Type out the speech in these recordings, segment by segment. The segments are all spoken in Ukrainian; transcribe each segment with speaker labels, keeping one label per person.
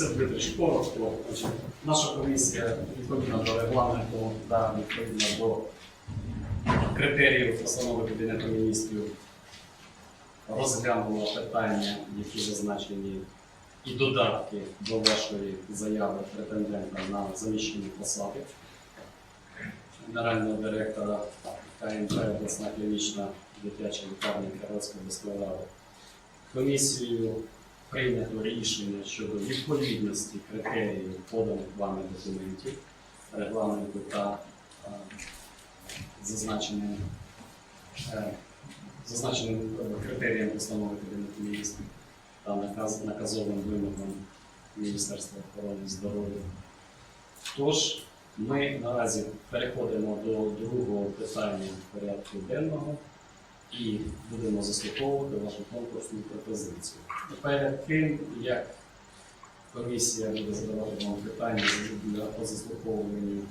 Speaker 1: Василь Дмитрович, коротко. Наша комісія відповідно до регламенту та відповідно до критеріїв постанови Кабінету міністрів розглянула питання, які зазначені, і додатки до вашої заяви претендента на заміщені посади генерального директора КНП обласна клінічна дитяча лікарня Кіровської обласної ради. Комісією прийнято рішення щодо відповідності критеріїв поданих вами документів, регламенту та е, зазначеним, е, зазначеним е, критеріям постанови Кабінету міністрів та наказ, наказовим вимогам Міністерства охорони здоров'я. Тож, ми наразі переходимо до другого питання порядку денного і будемо заслуховувати вашу конкурсну пропозицію. Перед тим, як комісія буде задавати вам питання для по заслуховуванню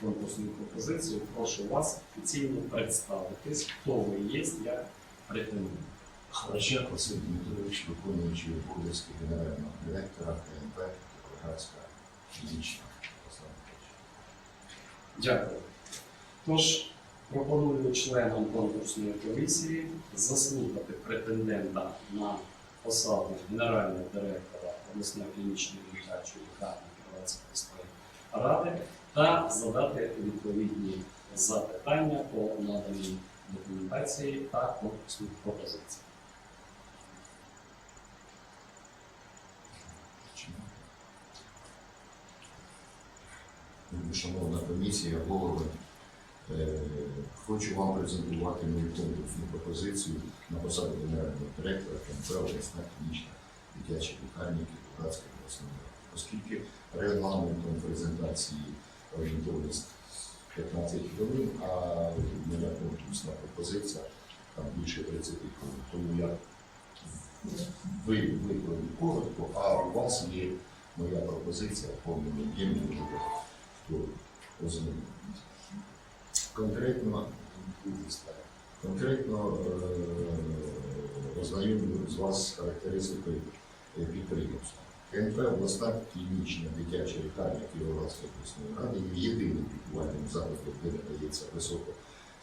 Speaker 1: конкурсної пропозиції, прошу вас офіційно представитись, хто ви є, як претендент.
Speaker 2: Харчак Василь Дмитрович, виконуючий обов'язки генерального директора КНП Кіровоградська фізична
Speaker 1: Дякую. Тож пропоную членам конкурсної комісії заслухати претендента на посаду генерального директора обласної клінічної дитячої лікарні Кіровоградської ради та задати відповідні запитання по наданій документації та конкурсних пропозицій.
Speaker 2: Шановна комісія, голови, хочу вам презентувати мою конкурсну пропозицію на посаду генерального директора КНП обласна клінічна дитяча лікарня Кіровоградської обласної. Оскільки регламентом презентації орієнтовність 15 хвилин, а моя конкурсна пропозиція там більше 30 хвилин. Тому я ви викладу коротко, а у вас є моя пропозиція повному об'ємі, можливо, хто ознайомиться. Конкретно, конкретно е, ознайомлю з вас з характеристикою підприємства. КНП обласна клінічна дитяча лікарня Кіровоградської обласної ради є єдиним лікувальним закладом, де надається високо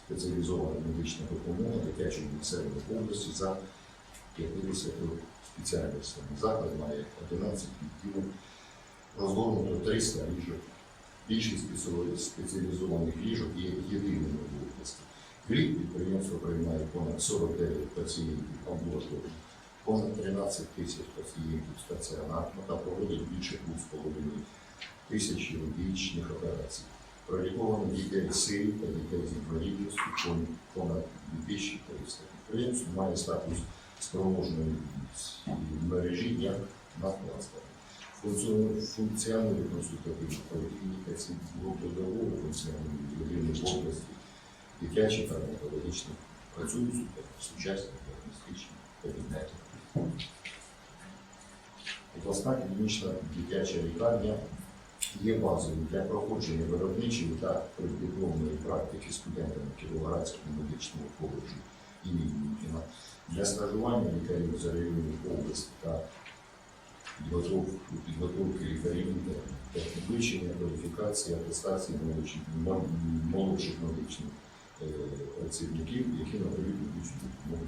Speaker 2: спеціалізована медична допомога дитячому населенню області за 50 спеціальностями. Заклад має 11 відділів, розгорнуто 300 ліжок. Більшість спеціалізованих ліжок є єдиними в області. В рік підприємство приймає понад 49 пацієнтів амбулаторії, понад 13 тисяч пацієнтів стаціонарно та проводить більше 2,5 тисяч хірургічних операцій. Проліковано дітей з сирів та дітей з інвалідністю понад 2300. Підприємство має статус спроможної мережі як на плацдармі. Функціонує функціонує консультативна поліклініка, цілодобово функціонує єдині в області, дитячі та онкологічні, працюють сучасні діагностичні кабінети. Обласна клінічна дитяча лікарня є базою для проходження виробничої та преддипломної практики студентами Кіровоградського медичного коледжу імені Мікіна для стажування лікарів за районів області та підготовки, лікарів та підвищення кваліфікації, атестації молодших, мо- медичних е, працівників, які надають медичну допомогу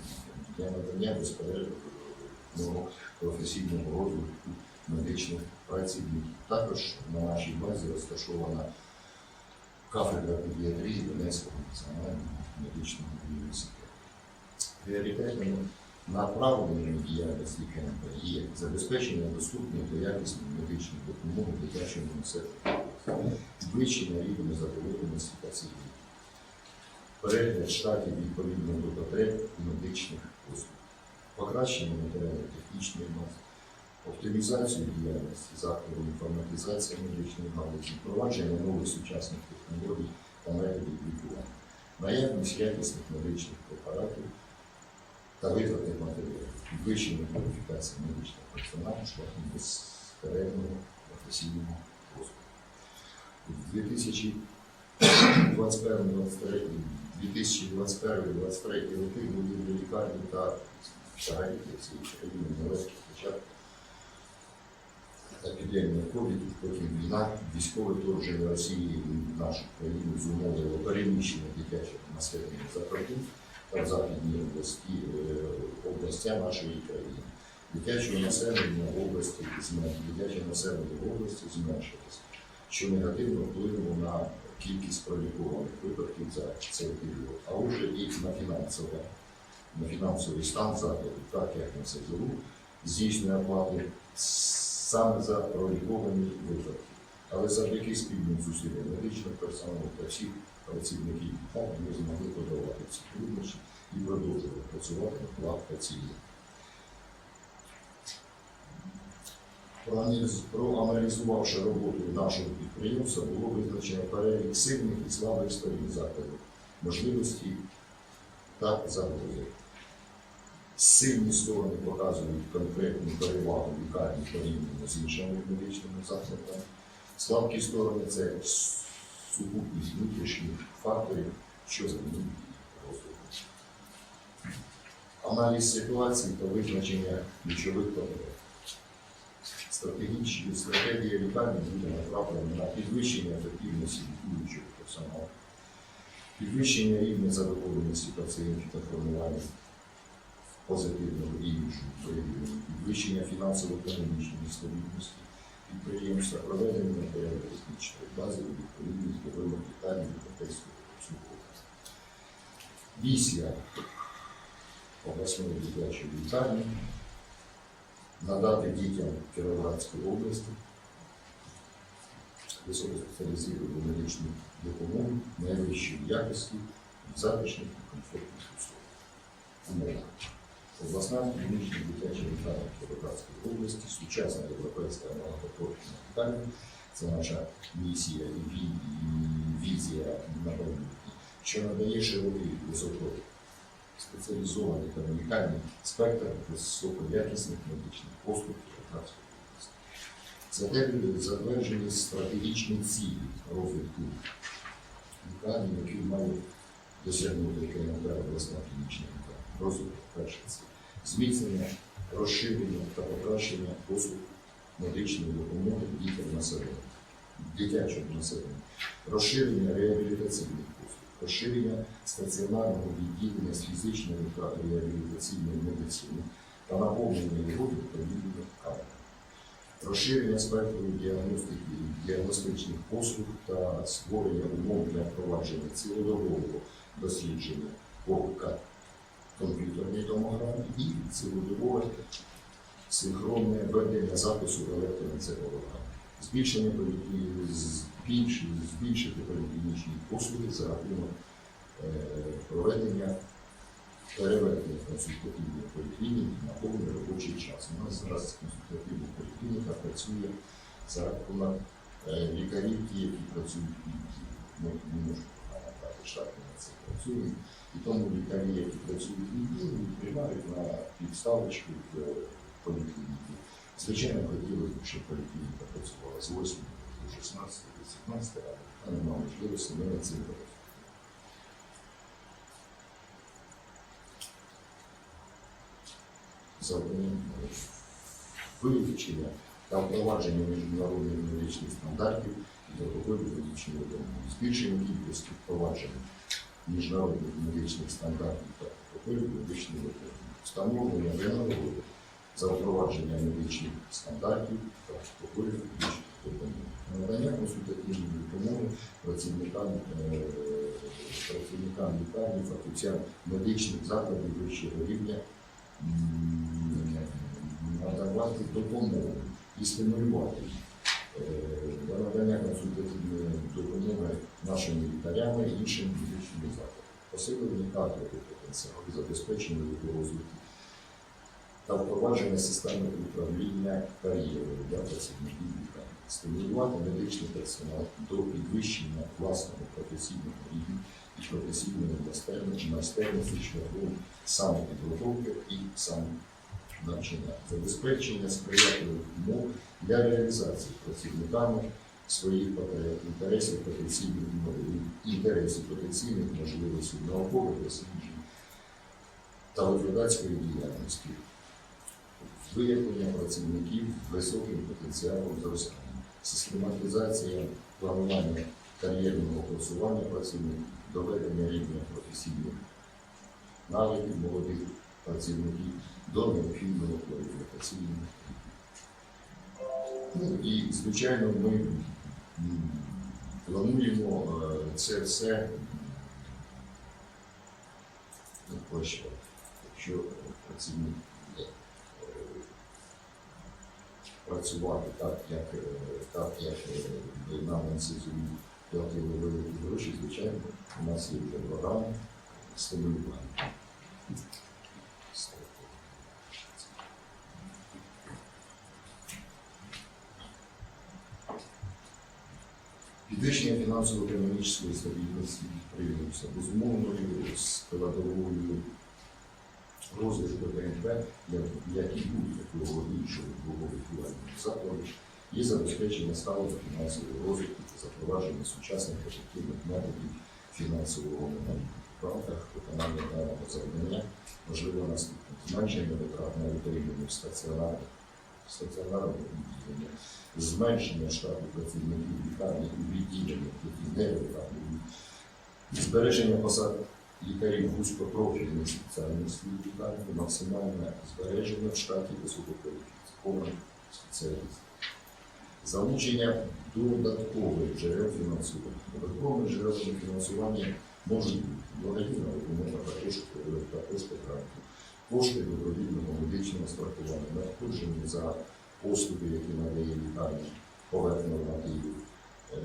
Speaker 2: для надання безперервного професійного розвитку медичних працівників. Також на нашій базі розташована кафедра педіатрії Донецького національного медичного університету. Пріоритетними направленнями діяльності КНП є забезпечення доступної та якісної медичної допомоги дитячому населенню, підвищення рівня задоволеності пацієнтів, перегляд штатів відповідно до потреб медичних послуг, покращення матеріально-технічної бази, оптимізацію діяльності закладу, інформатизація медичної галузі, впровадження нових сучасних технологій та методів лікування, наявність якісних медичних препаратів та витратних матеріалів, підвищення кваліфікації медичного персоналу шляхом безперервного професійного розвитку. У 2021-2023 роки будівлі лікарні та взагалі цієї країни належить спочатку епідемія ковіду, потім війна, військове вторгнення Росії в нашу країну зумовило переміщення дитячих населення за та західній області, е, областя нашої країни. Дитячого населення в області дитяче населення в області зменшилось, що негативно вплинуло на кількість пролікованих випадків за цей період, а отже і на фінансове, на фінансовий стан закладу, так як на СЗУ, здійснює оплати саме за проліковані випадки. Але завдяки спільним зусиллям медичного персоналу та всіх працівників так ми змогли подолати ці труднощі і продовжувати працювати благо пацієнтів. Проаналіз- Проаналізувавши роботу нашого підприємства, було визначено перелік сильних і слабих сторін закладу, можливості та загрози. Сильні сторони показують конкретну перевагу лікарні порівняно з іншими медичними закладами. Слабкі сторони це сукупність внутрішніх факторів, що змінюють їх розвиток. Аналіз ситуації та визначення ключових потреб. Стратегічні стратегія лікарні буде направлена на підвищення ефективності лікуючого персоналу, підвищення рівня задоволеності пацієнтів та формування позитивного іміджу підвищення фінансово-економічної стабільності підприємства, проведення матеріально-технічної бази у відповідність до вимог лікарні європейського обслуговування. Після обласної дитячої лікарні надати дітям Кіровоградської області високоспеціалізовану медичну допомогу найвищої якості, затишних і комфортних условий. Обласна клінічна дитяча лікарня Кіровоградської області, сучасна європейська багатопрофільна лікарня. Це наша місія і візія на майбутнє, що надає широкий високо спеціалізований та унікальний спектр високоякісних медичних послуг Кіровоградської області. Затверджені- стратегічні цілі розвитку лікарні, які мають досягнути КНП обласна клінічна Розвиток перше зміцнення, розширення та покращення послуг медичної допомоги дітям населення, дитячого населення, розширення реабілітаційних послуг, розширення стаціонарного відділення з фізичної та реабілітаційної медицини та наповнення його відповідних кадрів. Розширення спектру діагностики, діагностичних послуг та створення умов для впровадження цілодобового дослідження по ка- комп'ютерній томограмі і цілодобове синхронне ведення запису електроенцефалограми. Збільшення збільшити, поліклінічні послуги за рахунок е, проведення переведення консультативних поліклінік на повний робочий час. У нас зараз консультативна поліклініка працює за рахунок е, лікарів, ті, які працюють в відділі. Ми не можемо брати штатні на це працюємо. І тому лікарі, які працюють в відділі, приймають на підставочку в е, поліклініку. Звичайно, хотілося б, щоб поліклініка працювала з 8 до 16, до 17, а немає можливості, ми над цим працюємо. завдання вивчення та впровадження міжнародних медичних стандартів і протоколів медичної допомоги, збільшення кількості впровадження міжнародних медичних стандартів та протоколів медичної допомоги, встановлення винагороди за впровадження медичних стандартів та протоколів медичної допомоги, надання консультативної допомоги працівникам, е, працівникам лікарні, фахівцям медичних закладів вищого рівня надавати допомогу і стимулювати е, для надання консультативної допомоги нашими лікарями і іншим медичним закладам, посилення кадрового потенціалу, забезпечення його розвитку та впровадження системи управління кар'єрою для працівників лікарні, стимулювати медичний персонал до підвищення власного професійного рівня і професійної майстерності, шляхом самопідготовки і самонавчання, забезпечення сприятливих умов для реалізації працівниками своїх інтересів потенційних інтересів потенційних можливостей наукових досліджень та викладацької діяльності. виявлення працівників високим потенціалом зростання, систематизація планування кар'єрного просування працівників, доведення рівня професійних навиків молодих працівників до необхідного кваліфікаційного. Ну і, звичайно, ми плануємо е, це все ну, площадь, якщо працівник е, працювати так, як, е, так, як нам НСЗУ платили великі гроші, звичайно, у нас є вже програма стимулювання. Підвищення фінансово-економічної стабільності підприємства, безумовною складовою розвитку ДНП, як, і будь-якого іншого благополучного закладу, є забезпечення сталого фінансового розвитку та запровадження сучасних ефективних методів фінансового. В рамках виконання даного завдання можливо наступне зменшення витрат на утримання стаціонарних стаціонарному відділенні, зменшення штату працівників лікарні у відділеннях, які не витрачені, збереження посад лікарів вузькопрофільних спеціальностей лікарні, максимальне збереження в штаті висококваліфікованих спеціалістів. Залучення додаткових джерел фінансування. Додатковими джерелами фінансування можуть бути благодійна допомога також, також гранту, кошти добровільного медичного страхування, надходження за послуги, які надає лікарня, поверх нормативів е,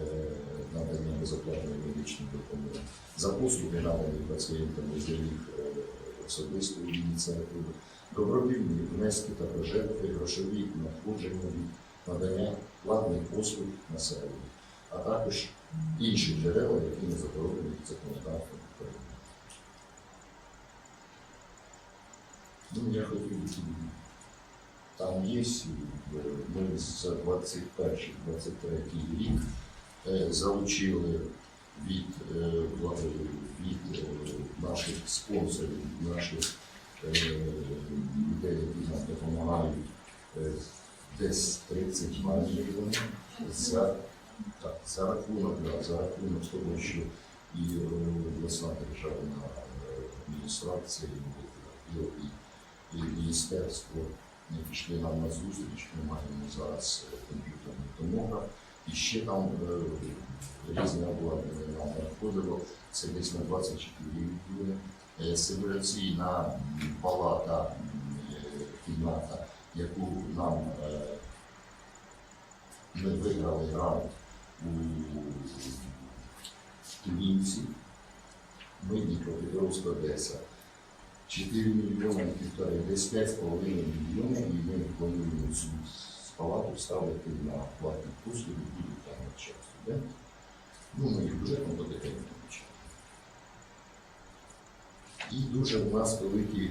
Speaker 2: надання безоплатної медичної допомоги, за послуги надані пацієнтам з їх е, особистої ініціативи, добровільні внески та пожертви, грошові надходження від надання платних послуг населенню, а також інші джерела, які не заборонені законодавством України. Ну, я хотів там є, е, ми за 21-23 рік е, залучили від, е, від наших спонсорів, наших людей, які нам допомагають, десь 32 мільйони за, за рахунок, за рахунок того, що і обласна державна адміністрація, і, і, міністерство пішли нам на зустріч. Ми маємо зараз е, комп'ютерний. І ще там е, різне обладнання нам надходило. Це десь на 24 мільйони. Симуляційна палата, е, кімната, яку нам ми виграли грант у Тулінці, ми Дніпропетровська Одеса. 4 мільйони півтори, десь 5,5 мільйонів, і ми плануємо цю палату ставити на платні послуги, будуть там навчати студенти. Ну, ми їх бюджетом потихеньку навчаємо. І дуже у нас великі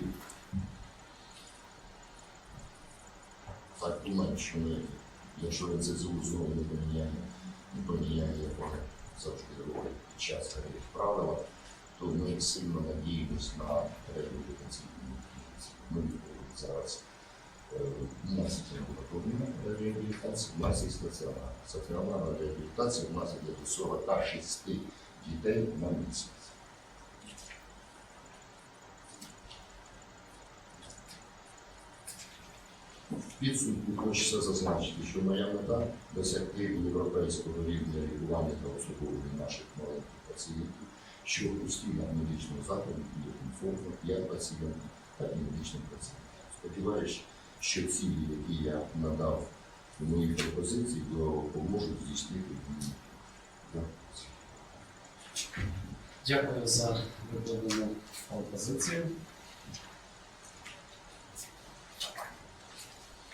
Speaker 2: так думаю, що ми, якщо ви це знову не поміняємо, не поміняємо якого завжди говорить під час правила, то ми сильно надіємось на реабілітаційну механізм. Ми зараз у нас є амбулаторна реабілітація, у нас є стаціонарна. Стаціонарна реабілітація у нас йде до 46 дітей на місяць. Підсумку хочеться зазначити, що моя мета досягти європейського рівня лікування та обслуговування наших маленьких пацієнтів, що в постійно медичному закладі буде комфортно як пацієнтам, так і медичним працівникам. Сподіваюся, що цілі, які я надав у моїй пропозиції, допоможуть здійснити.
Speaker 1: Дякую за викладену пропозицію.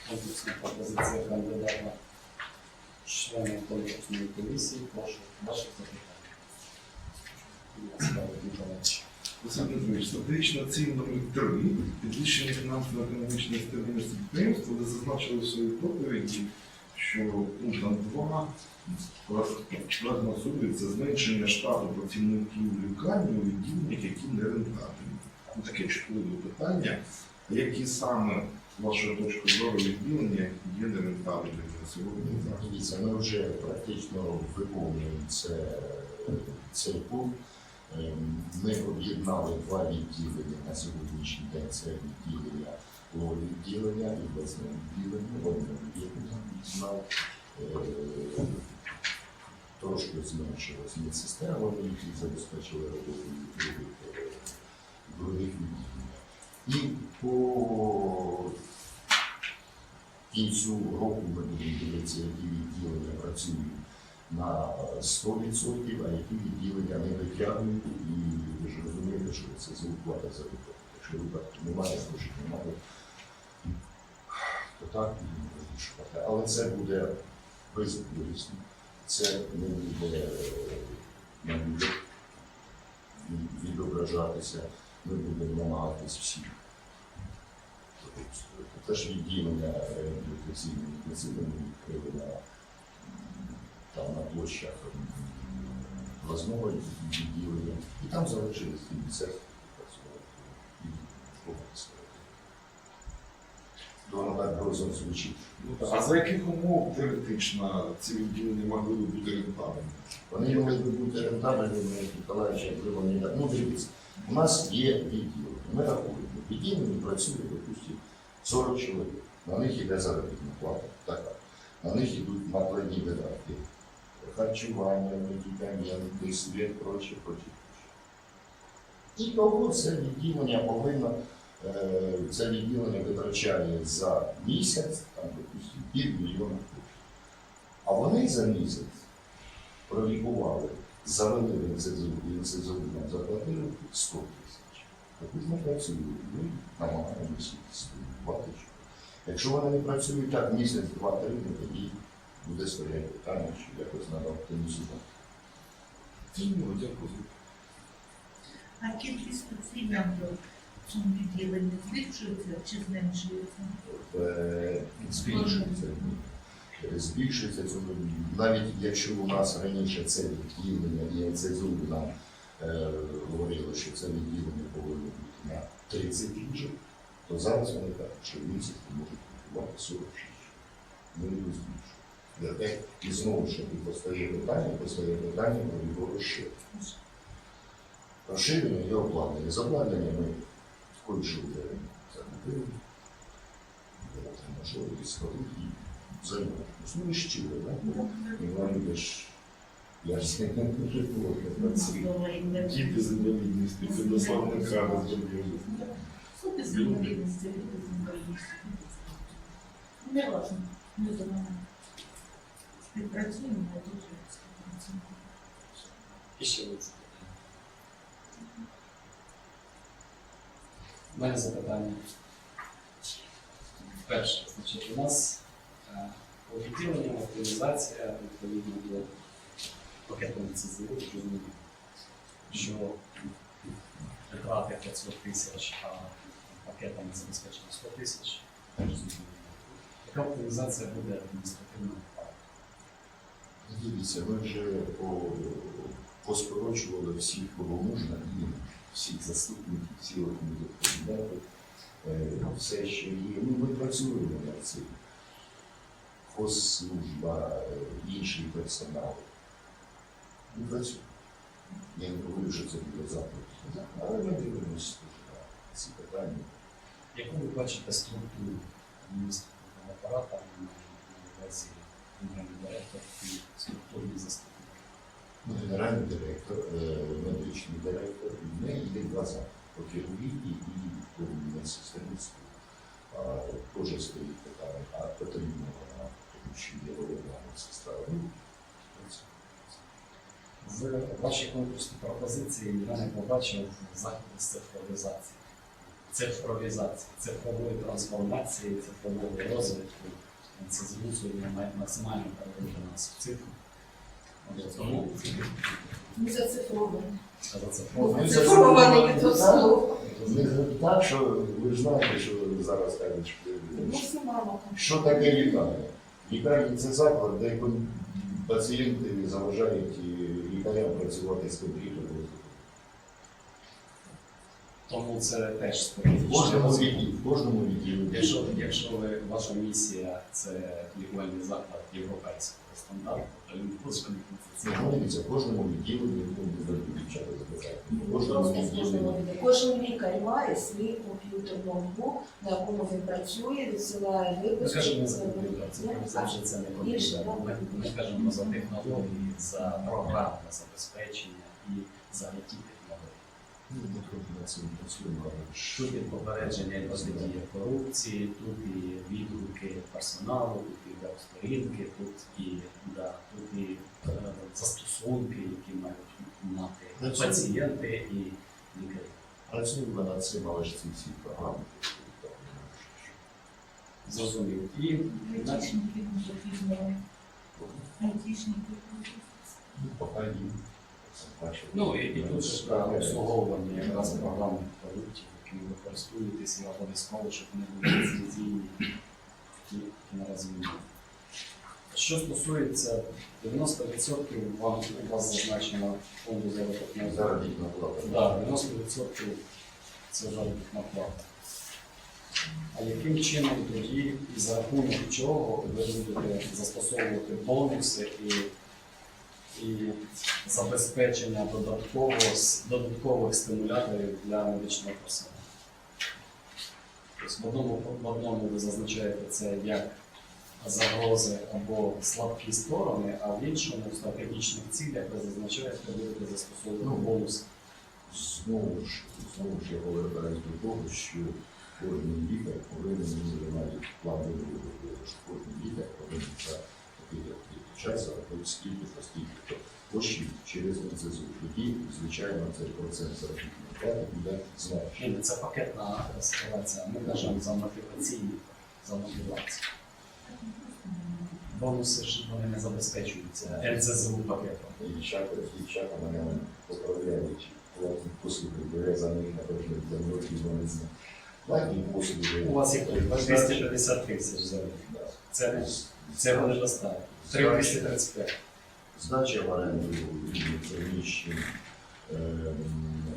Speaker 1: Комплексна пропозиція кандидата члена конкурсної комісії. Прошу ваших запитань.
Speaker 3: Стратегічна ціль номер 3 підвищення фінансово-економічної стабільності підприємства, ви зазначили в своїй доповіді, що пунктом 2 складно це зменшення штату працівників лікарні у відділеннях, які не рентабельні. Ну, Таке чутливе питання, які саме з вашої точки зору відділення є нерентабельним на сьогодні.
Speaker 2: Ми вже практично виконуємо це, цей пункт. Ем, Ми об'єднали два відділення на сьогоднішній день. Це відділення відділення і обласне відділення, воно об'єднання знав. Трошки зменшилась медсестра, вони які забезпечили роботу других, е, відділень. І по кінцю року ми будемо дивитися, які відділення працюють на 100%, а які відділення не витягують. І ви ж розумієте, що це зарплата за випадок. Якщо випадку немає, грошей немає, то так будемо вирішувати. Але це буде безболісно. Це не буде е, на відображатися. Ми будемо намагатись всі. Теж відділення реабілітаційної медицини ми відкрили на, м, там, на площах м, власного відділення. І там залишились працювати. То так грозно звучить.
Speaker 3: Ну, А за яких умов теоретично ці відділення могли б бути рентабельними?
Speaker 2: Вони могли б бути рентабельними, Ніколаївич, якби вони не Ну, дивіться, у нас є відділ. Ми рахуємо, в відділенні працює, допустимо, 40 чоловік. На них іде заробітна плата, така. На них йдуть накладні видатки, харчування, медикаменти, світ, проче, проче. І того це відділення повинно, е, це відділення витрачає за місяць, там, допустимо, півмільйона коштів. А вони за місяць пролікували, завели в НСЗУ, і НСЗУ нам заплатили 100 тисяч. Ж ми працюємо, ми намагаємося платити. Якщо вони не працюють так місяць, два, три, то тоді буде стояти питання, що якось треба оптимізувати.
Speaker 3: Зрозуміло, дякую.
Speaker 4: А кількість пацієнтів в цьому відділенні збільшується чи зменшується?
Speaker 2: Е, збільшується. Збільшується цьому. Навіть якщо у нас раніше це відділення і НСЗУ нам е, говорили, що це відділення повинно бути на 30 ліжок, то зараз вони кажуть, що в місяць можуть купувати 46. Ми не збільшуємо. І знову ж таки постає питання, постає питання про його розширення. Розширення і обладнання. З обладнання ми вже закупили. Можливість сходити і займатися. Ну, і щиро, вони ж, я ж не дуже працюю.
Speaker 3: Діти з інвалідністю, це дословно кара зробили.
Speaker 4: Люди з інвалідністю, люди з інвалідністю. Не важно, ми до мене співпрацюємо, я дуже.
Speaker 1: І ще одне запитання. У мене запитання. Перше, значить, у нас е, у відділенні оптимізація відповідно до пакету НЦЗУ, розумію, що витрати 500 тисяч, а пакетами забезпечено 100 тисяч. Яка оптимізація буде адміністративно?
Speaker 2: Дивіться, ми вже по, поскорочували всіх, кого можна, і всіх заступників, всіх кандидатів. Все, що є. Ну, ми працюємо над цим. Хозслужба, е, інший персонал. Ми працюємо. Я не говорю, що це буде завтра. Але ми дивимося на ці питання.
Speaker 1: Яку ви бачите структуру адміністративного апарату на увазі генеральний директор і структурні заступники?
Speaker 2: Ну, Генеральний директор, е, медичний директор, і в неї є два заходи. По хірургії і по медсестерництву. А, Теж стоїть питання, а потрібно вона, тому що є головна медсестра. Ну,
Speaker 1: В вашій конкурсній пропозиції я не побачив заходи з цифровізації. Цифровізації, цифрової трансформації, цифрового розвитку. Це змусує максимально переводити нас в цифру. Тому.
Speaker 4: Від основу.
Speaker 2: Так, що ви ж знаєте, що зараз кажуть, що
Speaker 4: Можна мало.
Speaker 2: Що таке лікарня? Лікарня це заклад, де пацієнти заважають і лікарям працювати з комп'ютером.
Speaker 1: Тому це теж
Speaker 2: В кожному відділі, в кожному відділі.
Speaker 1: Якщо, якщо ви, ваша місія це лікувальний заклад європейського стандарту, то він
Speaker 2: Це говориться, в кожному запитати. В кожному
Speaker 4: Просто з
Speaker 2: відділенні.
Speaker 4: кожного. Кожен лікар має свій комп'ютер ноутбук, на якому він працює, відсилає
Speaker 1: Ми кажемо за
Speaker 4: це
Speaker 1: комп'ютер, це вже це не
Speaker 4: Більше,
Speaker 1: комп'ютер. Ми, ми кажемо за технології, за програмне забезпечення і за які
Speaker 2: Ну, але
Speaker 1: і попередження і протидія корупції, тут і відгуки персоналу, тут і веб-сторінки, тут і, да, тут і е, застосунки, які мають мати
Speaker 2: Працює.
Speaker 1: пацієнти і лікарі.
Speaker 2: працюємо над цим, але ж ці всі програми.
Speaker 1: Зрозумів. І
Speaker 4: Айтішники. Айтішники.
Speaker 2: Ну, поки це бачимо.
Speaker 1: Ну і, і тут ж обслуговування якраз програмних продуктів, якими ви користуєтесь, і обов'язково, щоб вони були ліцензійні, які які наразі є. Що стосується 90% вам вас зазначено фонду заробітної
Speaker 2: Заробітна плата.
Speaker 1: Да, 90% це заробітна плата. А яким чином тоді і за рахунок чого ви будете застосовувати бонуси і, і забезпечення додатково, додаткових стимуляторів для медичного персоналу? Тобто в одному, в одному ви зазначаєте це як загрози або слабкі сторони, а в іншому в стратегічних цілях ви зазначаєте, будете застосовувати
Speaker 2: Ну,
Speaker 1: бонуси.
Speaker 2: Знову ж, знову ж я повертаюся до того, що кожен лікар повинен бути навіть план вибору, що кожен лікар повинен за такий такий час заробити скільки то стільки то коштів через НЦЗУ. Тоді, звичайно, цей процент заробітної плати буде значно.
Speaker 1: Це пакетна ситуація. Ми кажемо за мотиваційні, за мотивацію. Бонуси ж вони не забезпечуються НЗЗУ пакетом.
Speaker 2: Дівчата, дівчата мене поправляють, платні послуги, бо я за них напевно давно і вони. Платні послуги.
Speaker 1: У вас їх 250 тисяч зараз.
Speaker 2: Да.
Speaker 1: Це, цього недостатньо. 3235.
Speaker 2: Здача в оренду приміщень.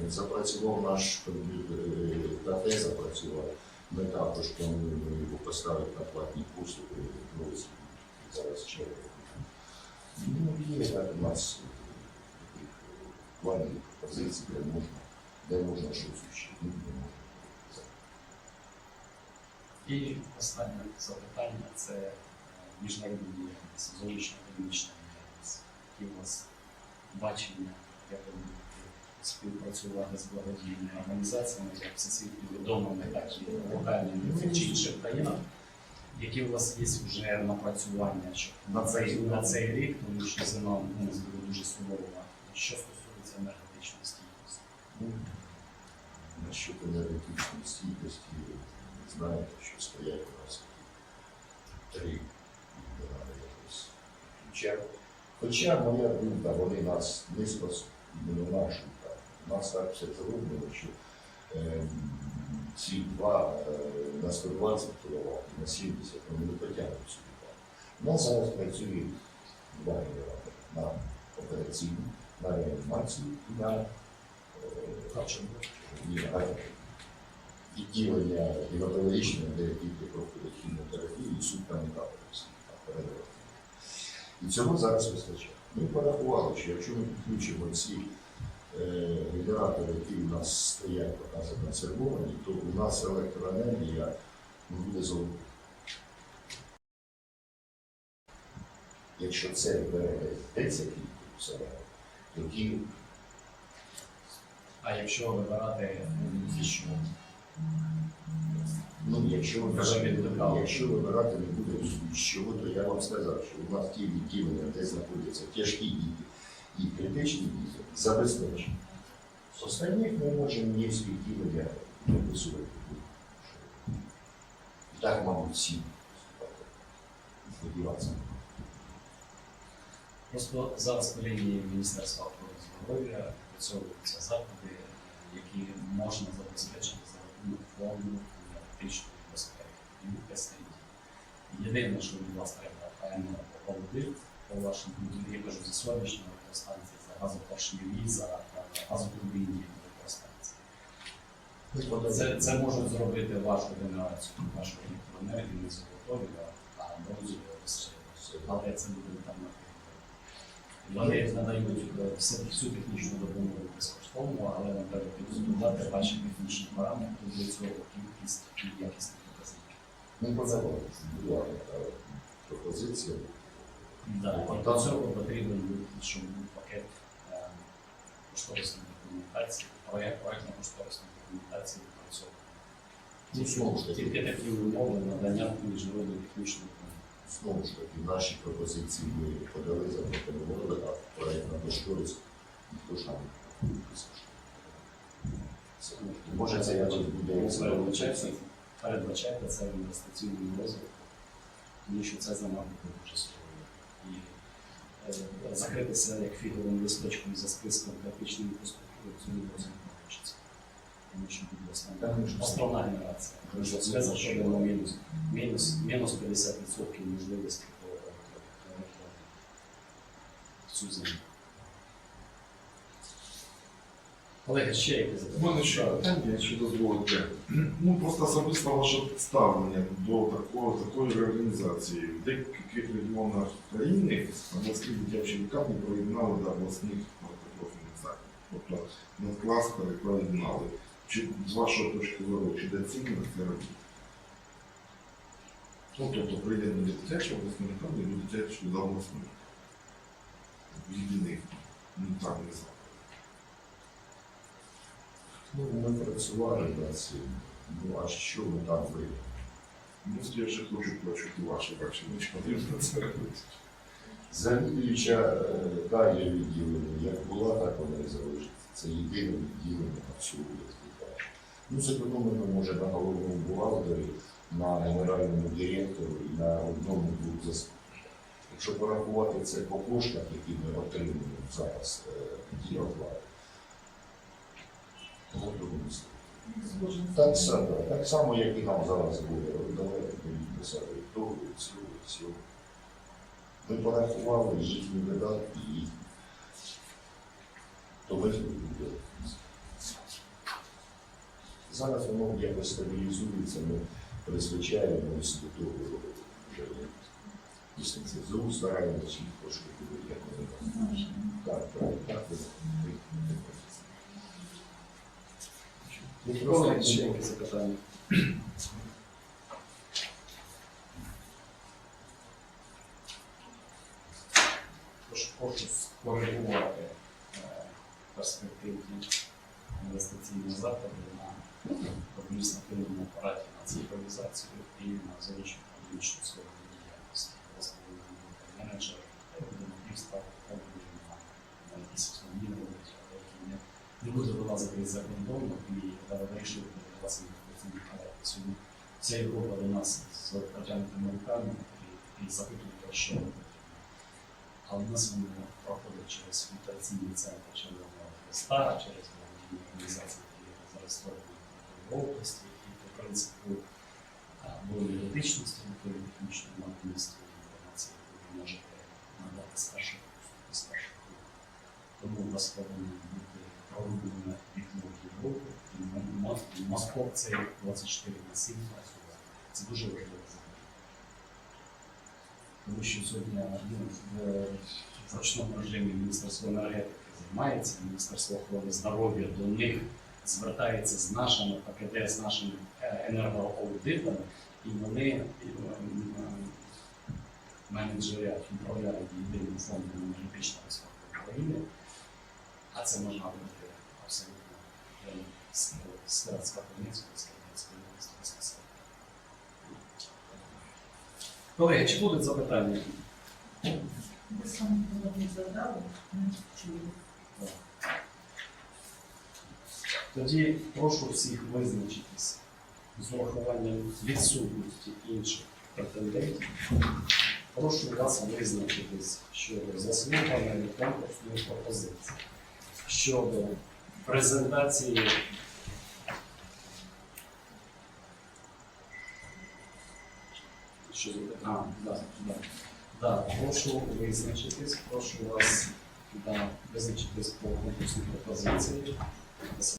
Speaker 2: Запрацював наш е, кафе запрацював. Ми також плануємо його поставити на платні послуги. Ну, Зараз черга. Ну, є так у нас е, плані позиції, де можна, де можна щось вчити, де можна.
Speaker 1: І останнє запитання це міжнародна діяльність, зовнішня економічна діяльність. Які у вас бачення, як ви співпрацювати з благодійними організаціями, як всесвітньо відомими, так і локальними в чи інших країнах. Які у вас є вже напрацювання на цей, на цей рік, тому що зима у нас буде дуже сурова. Що стосується енергетичної стійкості?
Speaker 2: Ну, Насчет енергетичної стійкості, знаєте, що стоять у нас три. Хоча, хоча моя думка, вони нас не спас, не нашу так. Нас так все зроблено, що ем, ці два е, на 120 кВт, на 70, вони не потягнуть сюди. У нас зараз працює два генератори на операційну, на реанімацію і на е, а відділення гематологічне, де діти проходять хіміотерапію і там передавати. І цього зараз вистачає. Ми порахували, що якщо ми підключимо ці е, генератори, які у нас стоять поки законсервовані, то у нас електроенергія буде золота. Якщо це бере 10 літрів себе, тоді
Speaker 1: А якщо вибирати фішу,
Speaker 2: Ну, якщо ви вибирати, якщо вибирати не буде з чого, то я вам сказав, що у нас ті відділення, де знаходяться тяжкі діти і критичні діти, забезпечені. З останніх ми можемо ніжські відділення виписувати. І так, мабуть, всі. Сподіватися.
Speaker 1: Просто зараз по лінії Міністерства охорони здоров'я працьовуються заходи, які можна забезпечити рахунок фонду енергетичної безпеки і СТІ. Єдине, що від вас треба певно аудит по вашому я кажу за сонячні електростанції, за газопоршневі, за газотурбінні електростанції. Це, це можуть зробити вашу генерацію, вашу електроенергію, не зготові, а можуть але це буде там Вони надають е, всю технічну допомогу безкоштовно, але нам треба підготувати ваші технічні параметри для цього кількість і якісні показники.
Speaker 2: Ми подавали, була така пропозиція.
Speaker 1: І до цього потрібен щоб був пакет е, кошторисної документації, проєкт проєктно-кошторисної документації відпрацьований.
Speaker 2: Ну,
Speaker 1: Тільки такі умови надання міжнародної технічної.
Speaker 2: Знову ж таки, наші пропозиції ми подали, запропонували, а проєкт на кошторис ніхто ж нам не писав. Може, це якось буде
Speaker 1: Передбачайте, передбачайте це в інвестиційному розвитку, тому що це занадто дуже складно. І е, закритися як фіговим листочком за списком критичної інфраструктури в цьому не хочеться. Тому що це заходимо на мінус, мінус, мінус 50% можливості по цю зиму. Колеги, ще якісь
Speaker 3: У мене ще питання, якщо дозволите. Ну просто особисто ваше ставлення до такого, такої реорганізації. В деяких регіонах країни обласні дитячі лікарні приєднали до обласних багатопрофільних закладів. Тобто надкластери приєднали. Чи з вашої точки зору, чи доцільно це робити? Ну, тобто приєднання дитячого обласної лікарні до дитячого до обласної. В єдиний унітарний заклад.
Speaker 2: Ну, ми працювали над цим. Ну, а що ми там вийдемо?
Speaker 3: Ну, я ще хочу почути ваше бачення, чи потрібно це робити.
Speaker 2: Завідуюча е, далі відділення, як була, так вона і залишиться. Це єдине відділення на лікарню. Ну, зекономлено може на головному бухгалтері, на генеральному директору і на одному двох заступниках. Якщо порахувати це по коштах, які ми отримуємо зараз ті оплати, то готові так само, так само, як і нам зараз буде. Давайте писати того, цього, цього. Ми порахували їхні видатки то ми зробили. Зараз воно якось стабілізується, ми призвичаємось до того вже після ЦЗУ стараємося їх трошки буде, як вони. Так, так, так.
Speaker 1: Колеги, ще скоригувати е, перспективні інвестиційні заходи на адміністративному апараті на цифровізацію і на зовнішню економічну сторону діяльності. Просто повинен бути менеджер, будівництва, на на якісь основні робити, які не буде вилазити із-за кордону і вирішувати власне характер. Сьогодні ця Європа до нас з протягнутими руками і, запитують, а що потрібно. В нас вони проходять через фільтраційний центр Червоного Хреста, через організації, які зареєстровані в області, і по принципу або юридичності, або технічного надмісту інформації, яку ви можете надати з першого. Тому у вас повинно бути пророблено вікно в Європу, і м- м- Москов це 24 на 7 працювати. Це дуже важливо. Тому що сьогодні ну, в ручному режимі Міністерство енергетики займається, Міністерство охорони здоров'я до них звертається з нашими ПКД, з нашими е, енергоаудитами, і вони е, м, е, менеджерять, управляють єдиним фондом енергетичного безпеки України, а це можна робити абсолютно з Кропивницької, з Кропивницької області. Колеги, чи будуть запитання?
Speaker 4: Ви саме головне задали, ми чули.
Speaker 1: Тоді прошу всіх визначитись з урахуванням відсутності інших претендентів. Прошу вас визначитись щодо заслуханої конкурсної пропозиції, щодо презентації. Що а, да, да. Да, прошу визначитись, прошу вас да, визначитись по конкурсній пропозиції.